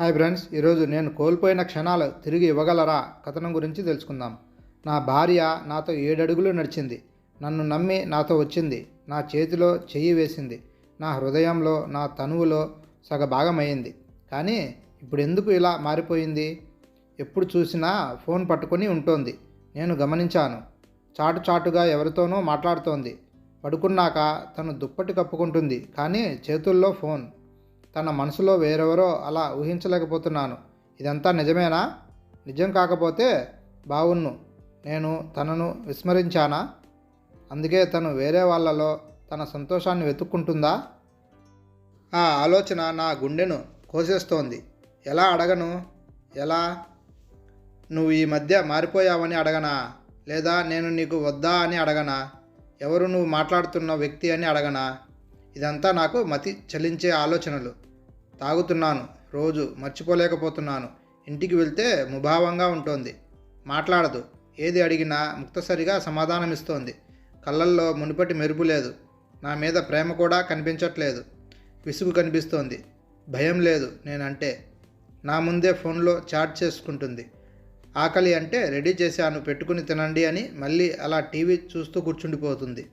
Hi friends ఈరోజు నేను కోల్పోయిన క్షణాలు తిరిగి ఇవ్వగలరా? కథనం గురించి తెలుసుకుందాం. నా భార్య నాతో ఏడడుగులు నడిచింది. నన్ను నమ్మి నాతో వచ్చింది. నా చేతిలో చెయ్యి వేసింది. నా హృదయంలో నా తనువులో సగభాగమయ్యింది. కానీ ఇప్పుడు ఎందుకు ఇలా మారిపోయింది? ఎప్పుడు చూసినా ఫోన్ పట్టుకొని ఉంటోంది. నేను గమనించాను. చాటు చాటుగా ఎవరితోనో మాట్లాడుతోంది. పడుకున్నాక తను దుప్పటి కప్పుకుంటుంది. కానీ చేతుల్లో ఫోన్. తన మనసులో వేరెవరో అలా ఊహించలేకపోతున్నాను. ఇదంతా నిజమేనా? నిజం కాకపోతే బావున్ను. నేను తనను విస్మరించానా? అందుకే తను వేరే వాళ్ళలో తన సంతోషాన్ని వెతుక్కుంటుందా? ఆ ఆలోచన నా గుండెను కోసేస్తోంది. ఎలా అడగను? ఎలా? నువ్వు ఈ మధ్య మారిపోయావని అడగనా? లేదా నేను నీకు వద్దా అని అడగనా? ఎవరు నువ్వు మాట్లాడుతున్న వ్యక్తి అని అడగనా? ఇదంతా నాకు మతి చలించే ఆలోచనలు. తాగుతున్నాను రోజు మర్చిపోలేకపోతున్నాను. ఇంటికి వెళ్తే ముభావంగా ఉంటుంది. మాట్లాడదు. ఏది అడిగినా ముక్తసరిగా సమాధానమిస్తోంది. కళ్ళల్లో మునుపటి మెరుపు లేదు. నా మీద ప్రేమ కూడా కనిపించట్లేదు. విసుగు కనిపిస్తోంది. భయం లేదు నేనంటే. నా ముందే ఫోన్లో చాట్ చేసుకుంటుంది. ఆకలి అంటే రెడీ చేశాను పెట్టుకుని తినండి అని మళ్ళీ అలా టీవీ చూస్తూ కూర్చుండిపోతుంది.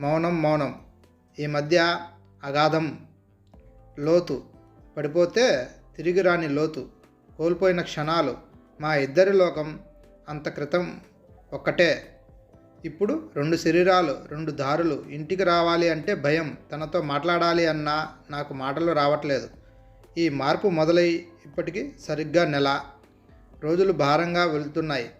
మౌనం మౌనం. ఈ మధ్య అగాధం లోతు. పడిపోతే తిరిగి రాని లోతు కోల్పోయిన క్షణాలు మా ఇద్దరి లోకం అంత క్రితం ఒక్కటే. ఇప్పుడు రెండు శరీరాలు రెండు దారులు ఇంటికి రావాలి అంటే భయం తనతో మాట్లాడాలి అన్నా నాకు మాటలు రావట్లేదు. ఈ మార్పు మొదలై ఇప్పటికి సరిగ్గా నెల రోజులు భారంగా వెళ్తున్నాయి.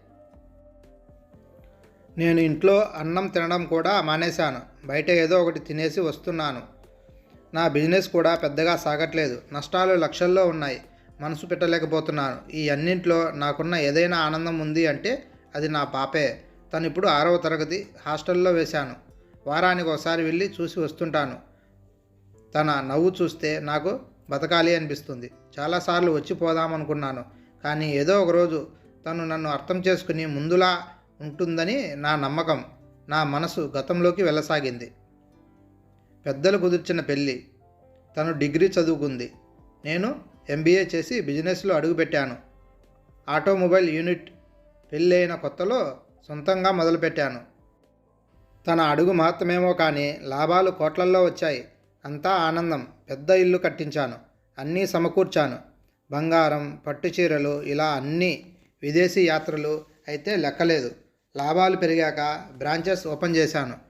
నేను ఇంట్లో అన్నం తినడం కూడా మానేశాను. బయట ఏదో ఒకటి తినేసి వస్తున్నాను. నా బిజినెస్ కూడా పెద్దగా సాగట్లేదు. నష్టాలు లక్షల్లో ఉన్నాయి. మనసు పెట్టలేకపోతున్నాను. ఈ అన్నింట్లో నాకున్న ఏదైనా ఆనందం ఉంది అంటే అది నా పాపే. తను ఇప్పుడు ఆరవ తరగతి హాస్టల్లో వేశాను. వారానికి ఒకసారి వెళ్ళి చూసి వస్తుంటాను. తన నవ్వు చూస్తే నాకు బతకాలి అనిపిస్తుంది. చాలాసార్లు వచ్చిపోదామనుకున్నాను కానీ ఏదో ఒకరోజు తను నన్ను అర్థం చేసుకుని ముందులా ఉంటుందని నా నమ్మకం నా మనసు గతంలోకి వెళ్ళసాగింది. పెద్దలు కుదిర్చిన పెళ్ళి. తను డిగ్రీ చదువుకుంది. నేను ఎంబీఏ చేసి బిజినెస్లో అడుగుపెట్టాను. ఆటోమొబైల్ యూనిట్ పెళ్ళైన కొత్తలో సొంతంగా మొదలుపెట్టాను. తన అడుగు మాత్రమేమో కానీ లాభాలు కోట్లల్లో వచ్చాయి. అంతా ఆనందం. పెద్ద ఇల్లు కట్టించాను. అన్నీ సమకూర్చాను. బంగారం పట్టు చీరలు ఇలా అన్నీ విదేశీ యాత్రలు అయితే లెక్కలేదు. లాభాలు పెరిగాక బ్రాంచెస్ ఓపెన్ చేశాను.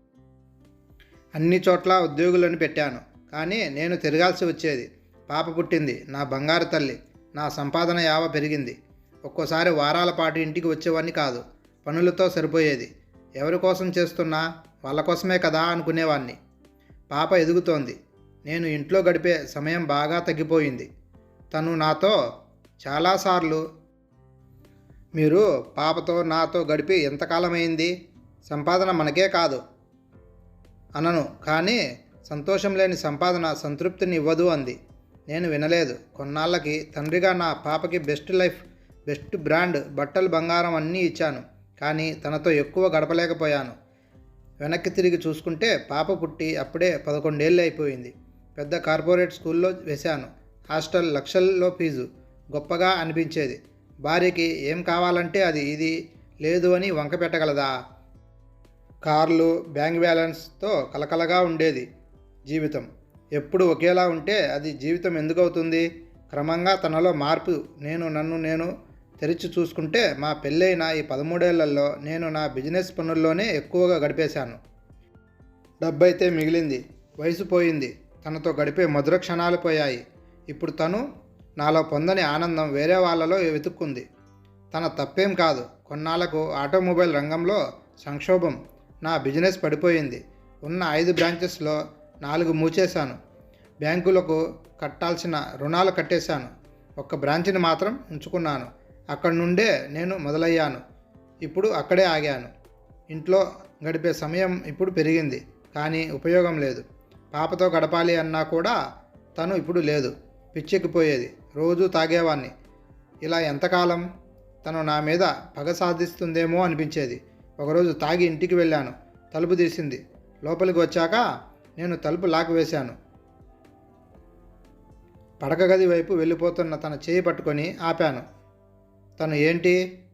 అన్ని చోట్ల ఉద్యోగులను పెట్టాను. కానీ నేను తిరగాల్సి వచ్చేది. పాప పుట్టింది. నా బంగారు తల్లి. నా సంపాదన యావ పెరిగింది. ఒక్కోసారి వారాల పాటు ఇంటికి వచ్చేవాడిని కాదు. పనులతో సరిపోయేది. ఎవరి కోసం చేస్తున్నా వాళ్ళ కోసమే కదా అనుకునేవాడిని పాప ఎదుగుతోంది. నేను ఇంట్లో గడిపే సమయం బాగా తగ్గిపోయింది. తను నాతో చాలాసార్లు మీరు పాపతో నాతో గడిపి ఎంతకాలమైంది? సంపాదన మనకే కాదు. అనను కానీ సంతోషం లేని సంపాదన సంతృప్తిని ఇవ్వదు అంది. నేను వినలేదు. కొన్నాళ్ళకి తండ్రిగా నా పాపకి బెస్ట్ లైఫ్ బెస్ట్ బ్రాండ్ బట్టలు బంగారం అన్నీ ఇచ్చాను కానీ తనతో ఎక్కువ గడపలేకపోయాను. వెనక్కి తిరిగి చూసుకుంటే పాప పుట్టి అప్పుడే పదకొండేళ్ళు అయిపోయింది. పెద్ద కార్పొరేట్ స్కూల్లో వేశాను. హాస్టల్ లక్షల్లో ఫీజు. గొప్పగా అనిపించేది. భార్యకి ఏం కావాలంటే అది ఇది లేదు అని వంక పెట్టగలదా? కార్లు బ్యాంక్ బ్యాలెన్స్తో కలకలగా ఉండేది జీవితం. ఎప్పుడు ఒకేలా ఉంటే అది జీవితం ఎందుకు అవుతుంది క్రమంగా తనలో మార్పు నేను నన్ను నేను తెరిచి చూసుకుంటే మా పెళ్ళైన ఈ పదమూడేళ్ళలో నేను నా బిజినెస్ పనుల్లోనే ఎక్కువగా గడిపేశాను. డబ్బైతే మిగిలింది వయసు పోయింది తనతో గడిపే మధుర క్షణాలు పోయాయి. ఇప్పుడు తను నాలో పొందని ఆనందం వేరే వాళ్ళలో వెతుక్కుంది. తన తప్పేం కాదు కొన్నాళ్ళకు ఆటోమొబైల్ రంగంలో సంక్షోభం నా బిజినెస్ పడిపోయింది. ఉన్న ఐదు బ్రాంచెస్లో నాలుగు మూచేశాను బ్యాంకులకు కట్టాల్సిన రుణాలు కట్టేశాను. ఒక్క బ్రాంచ్ని మాత్రం ఉంచుకున్నాను. అక్కడి నుండే నేను మొదలయ్యాను. ఇప్పుడు అక్కడే ఆగాను. ఇంట్లో గడిపే సమయం ఇప్పుడు పెరిగింది. కానీ ఉపయోగం లేదు. పాపతో గడపాలి అన్నా కూడా తను ఇప్పుడు లేదు. పిచ్చెక్కిపోయేది. రోజు తాగేవాణ్ణి. ఇలా ఎంతకాలం తను నా మీద పగ సాధిస్తుందేమో అనిపించేది. ఒకరోజు తాగి ఇంటికి వెళ్ళాను. తలుపు తీసింది. లోపలికి వచ్చాక నేను తలుపు లాక్ వేశాను. పడక గది వైపు వెళ్ళిపోతున్న తన చేయి పట్టుకొని ఆపాను. తను ఏంటి?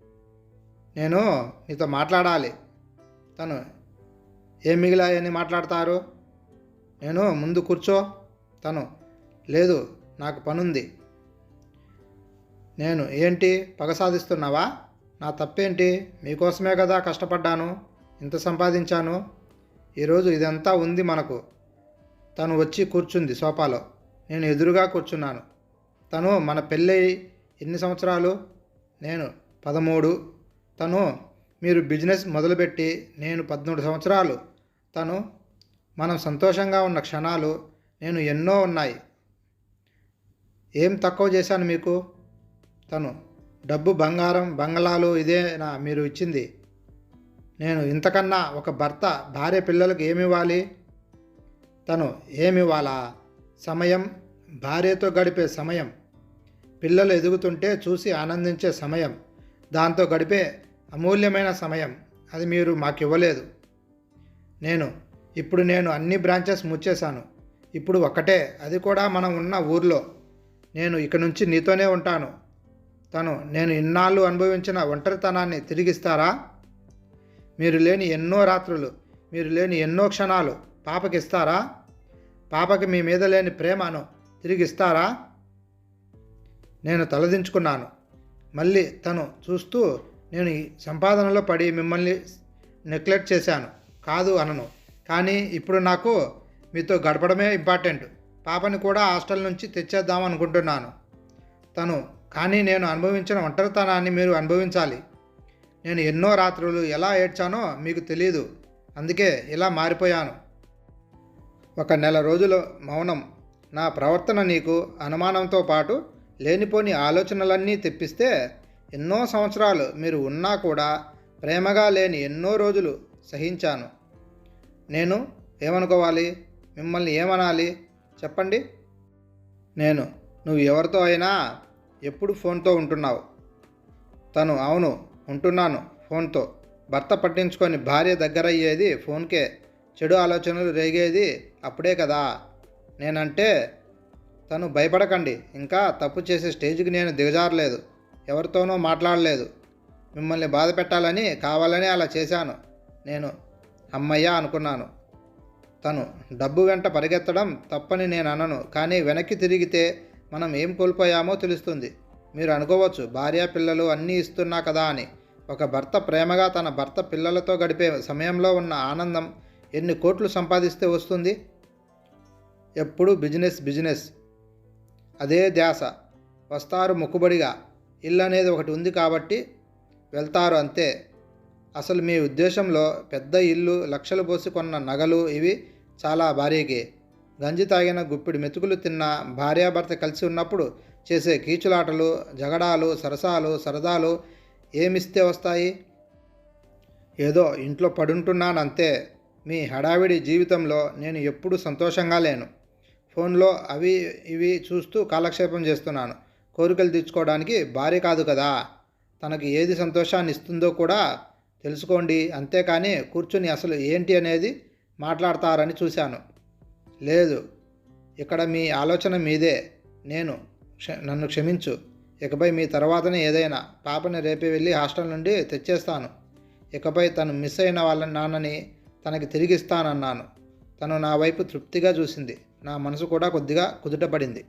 నేను నీతో మాట్లాడాలి. తను ఏం మిగిలాయని మాట్లాడతారు? నేను ముందు కూర్చో. తను లేదు నాకు పనుంది. నేను ఏంటి? పగ సాధిస్తున్నావా? నా తప్పేంటి? మీకోసమే కదా కష్టపడ్డాను ఇంత సంపాదించాను. ఈరోజు ఇదంతా ఉంది మనకు. తను వచ్చి కూర్చుంది సోఫాలో. నేను ఎదురుగా కూర్చున్నాను. తను మన పెళ్ళి ఎన్ని సంవత్సరాలు? నేను పదమూడు. తను మీరు బిజినెస్ మొదలుపెట్టి నేను పద్మూడు సంవత్సరాలు. తను మనం సంతోషంగా ఉన్న క్షణాలు నేను ఎన్నో ఉన్నాయి. ఏం తక్కువ చేశాను మీకు? తను డబ్బు బంగారం బంగళాలు ఇదేనా మీరు ఇచ్చింది. నేను ఇంతకన్నా ఒక భర్త భార్య పిల్లలకు ఏమి ఇవ్వాలి? తను ఏమి ఇవ్వాలా? సమయం భార్యతో గడిపే సమయం పిల్లలు ఎదుగుతుంటే చూసి ఆనందించే సమయం దాంతో గడిపే అమూల్యమైన సమయం అది మీరు మాకు ఇవ్వలేదు నేను ఇప్పుడు నేను అన్ని బ్రాంచెస్ ముచ్చేశాను. ఇప్పుడు ఒక్కటే అది కూడా మనం ఉన్న ఊర్లో. నేను ఇక నుంచి నీతోనే ఉంటాను. తను నేను ఇన్నాళ్ళు అనుభవించిన ఒంటరితనాన్ని తిరిగిస్తారా? మీరు లేని ఎన్నో రాత్రులు మీరు లేని ఎన్నో క్షణాలు పాపకి ఇస్తారా పాపకి మీ మీద లేని ప్రేమను తిరిగిస్తారా? నేను తలదించుకున్నాను. మళ్ళీ తను చూస్తూ నేను ఈ సంపాదనలో పడి మిమ్మల్ని నెగ్లెక్ట్ చేశాను. కాదు అనను. కానీ ఇప్పుడు నాకు మీతో గడపడమే ఇంపార్టెంట్. పాపని కూడా హాస్టల్ నుంచి తెచ్చేద్దాం అనుకుంటున్నాను తను కానీ నేను అనుభవించిన ఒంటరితనాన్ని మీరు అనుభవించాలి. నేను ఎన్నో రాత్రులు ఎలా ఏడ్చానో మీకు తెలియదు అందుకే ఇలా మారిపోయాను. ఒక నెల రోజుల మౌనం నా ప్రవర్తన నీకు అనుమానంతో పాటు లేనిపోని ఆలోచనలన్నీ తెప్పిస్తే ఎన్నో సంవత్సరాలు మీరు ఉన్నా కూడా ప్రేమగా లేని ఎన్నో రోజులు సహించాను. నేను ఏమనుకోవాలి? మిమ్మల్ని ఏమనాలి? చెప్పండి. నేను నువ్వు ఎవరితో అయినా ఎప్పుడు ఫోన్తో ఉంటున్నావు? తను అవును ఉంటున్నాను ఫోన్తో. భర్త పట్టించుకొని భార్య దగ్గరయ్యేది ఫోన్కే. చెడు ఆలోచనలు రేగేది అప్పుడే కదా. నేనంటే తను భయపడకండి. ఇంకా తప్పు చేసే స్టేజ్కి నేను దిగజారలేదు. ఎవరితోనో మాట్లాడలేదు. మిమ్మల్ని బాధ పెట్టాలని కావాలని అలా చేశాను. నేను అమ్మయ్య అనుకున్నాను. తను డబ్బు వెంట పరిగెత్తడం తప్పని నేను అనను. కానీ వెనక్కి తిరిగితే మనం ఏం కోల్పోయామో తెలుస్తుంది. మీరు అనుకోవచ్చు భార్య పిల్లలు అన్నీ ఇస్తున్నా కదా అని. ఒక భర్త ప్రేమగా తన భర్త పిల్లలతో గడిపే సమయంలో ఉన్న ఆనందం ఎన్ని కోట్లు సంపాదిస్తే వస్తుంది? ఎప్పుడు బిజినెస్ బిజినెస్. అదే ధ్యాస. వస్తారు మొక్కుబడిగా. ఇల్లు అనేది ఒకటి ఉంది కాబట్టి వెళ్తారు అంతే. అసలు మీ ఉద్దేశంలో పెద్ద ఇల్లు లక్షలు పోసి కొన్న నగలు ఇవి చాలా భారీకి. గంజి తాగిన గుప్పిడి మెతుకులు తిన్న భార్యాభర్త కలిసి ఉన్నప్పుడు చేసే కీచులాటలు జగడాలు సరసాలు సరదాలు ఏమిస్తే వస్తాయి? ఏదో ఇంట్లో పడుంటున్నానంతే. మీ హడావిడి జీవితంలో నేను ఎప్పుడూ సంతోషంగా లేను. ఫోన్లో అవి ఇవి చూస్తూ కాలక్షేపం చేస్తున్నాను. కోరికలు తీర్చుకోవడానికి భార్య కాదు కదా. తనకి ఏది సంతోషాన్ని ఇస్తుందో కూడా తెలుసుకోండి. అంతేకాని కూర్చుని అసలు ఏంటి అనేది మాట్లాడతారని చూశాను. లేదు. ఇక్కడ మీ ఆలోచన మీదే. నేను క్ష నన్ను క్షమించు. ఇకపై మీ తర్వాతనే ఏదైనా పాపని రేపే వెళ్ళి హాస్టల్ నుండి తెచ్చేస్తాను. ఇకపై తను మిస్ అయిన వాళ్ళ నాన్నని తనకి తిరిగిస్తానన్నాను. తను నా వైపు తృప్తిగా చూసింది. నా మనసు కూడా కొద్దిగా కుదుటపడింది.